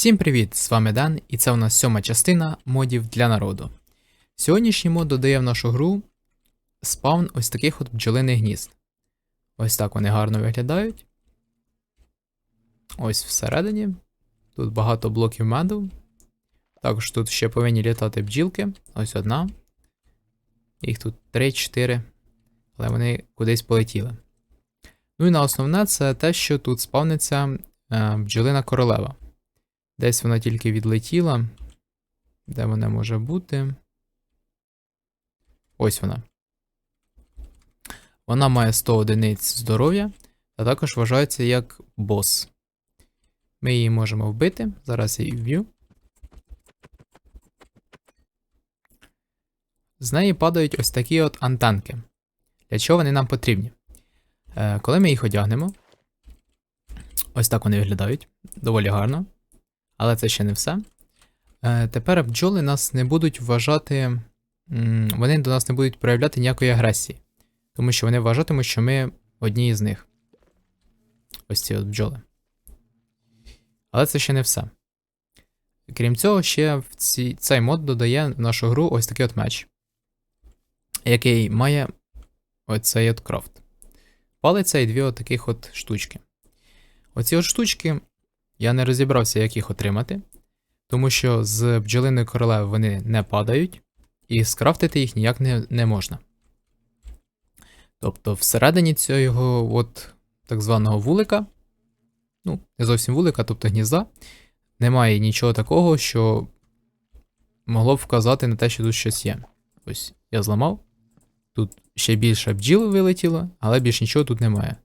Всім привіт! З вами Дан, і це у нас сьома частина модів для народу. Сьогоднішній мод додає в нашу гру спаун ось таких от бджолиних гнізд. Ось так вони гарно виглядають. Ось всередині. Тут багато блоків меду. Також тут ще повинні літати бджілки. Ось одна. Їх тут 3-4, але вони кудись полетіли. Ну і на основне це те, що тут спавниться е, бджолина королева. Десь вона тільки відлетіла. Де вона може бути? Ось вона. Вона має 100 одиниць здоров'я, а також вважається як бос. Ми її можемо вбити. Зараз я її вб'ю. З неї падають ось такі от антенки. Для чого вони нам потрібні? Е, коли ми їх одягнемо, ось так вони виглядають. Доволі гарно. Але це ще не все. Е, тепер бджоли нас не будуть вважати. Вони до нас не будуть проявляти ніякої агресії. Тому що вони вважатимуть, що ми одні із них. Ось ці от бджоли. Але це ще не все. Крім цього, ще в ці, цей мод додає в нашу гру ось такий от меч, який має оцей от крафт. Палиця і дві от таких от штучки. Оці от штучки я не розібрався, як їх отримати, тому що з бджолиної королеви вони не падають, і скрафтити їх ніяк не, не можна. Тобто, всередині цього от так званого вулика, ну, не зовсім вулика, тобто гнізда, немає нічого такого, що могло б вказати на те, що тут щось є. Ось я зламав. Тут ще більше бджіл вилетіло, але більш нічого тут немає.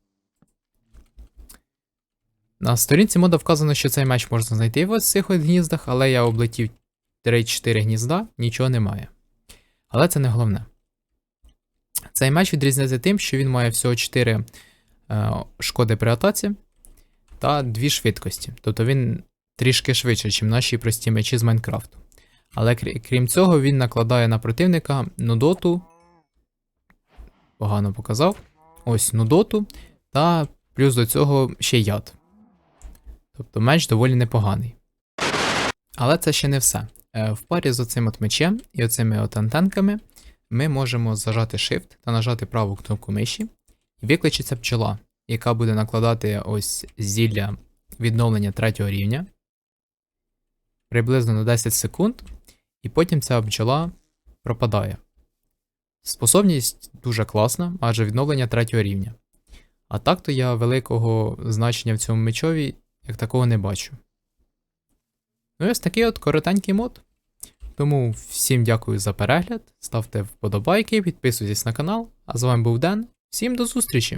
На сторінці мода вказано, що цей меч можна знайти в цих гніздах, але я облетів 3-4 гнізда, нічого немає. Але це не головне. Цей меч відрізняється тим, що він має всього 4 е, шкоди при атаці та 2 швидкості. Тобто він трішки швидше, ніж наші прості мечі з Майнкрафту. Але крі- крім цього, він накладає на противника нудоту. Погано показав. Ось нудоту. Та плюс до цього ще яд. Тобто меч доволі непоганий. Але це ще не все. Е, В парі з оцим от мечем і оцими от антенками ми можемо зажати Shift та нажати праву кнопку миші, і викличеться пчола, яка буде накладати ось зілля відновлення третього рівня приблизно на 10 секунд, і потім ця бджола пропадає. Способність дуже класна, адже відновлення третього рівня. А так то я великого значення в цьому мечові як такого не бачу. Ну і ось такий от коротенький мод. Тому всім дякую за перегляд, ставте вподобайки, підписуйтесь на канал. А з вами був Ден. Всім до зустрічі!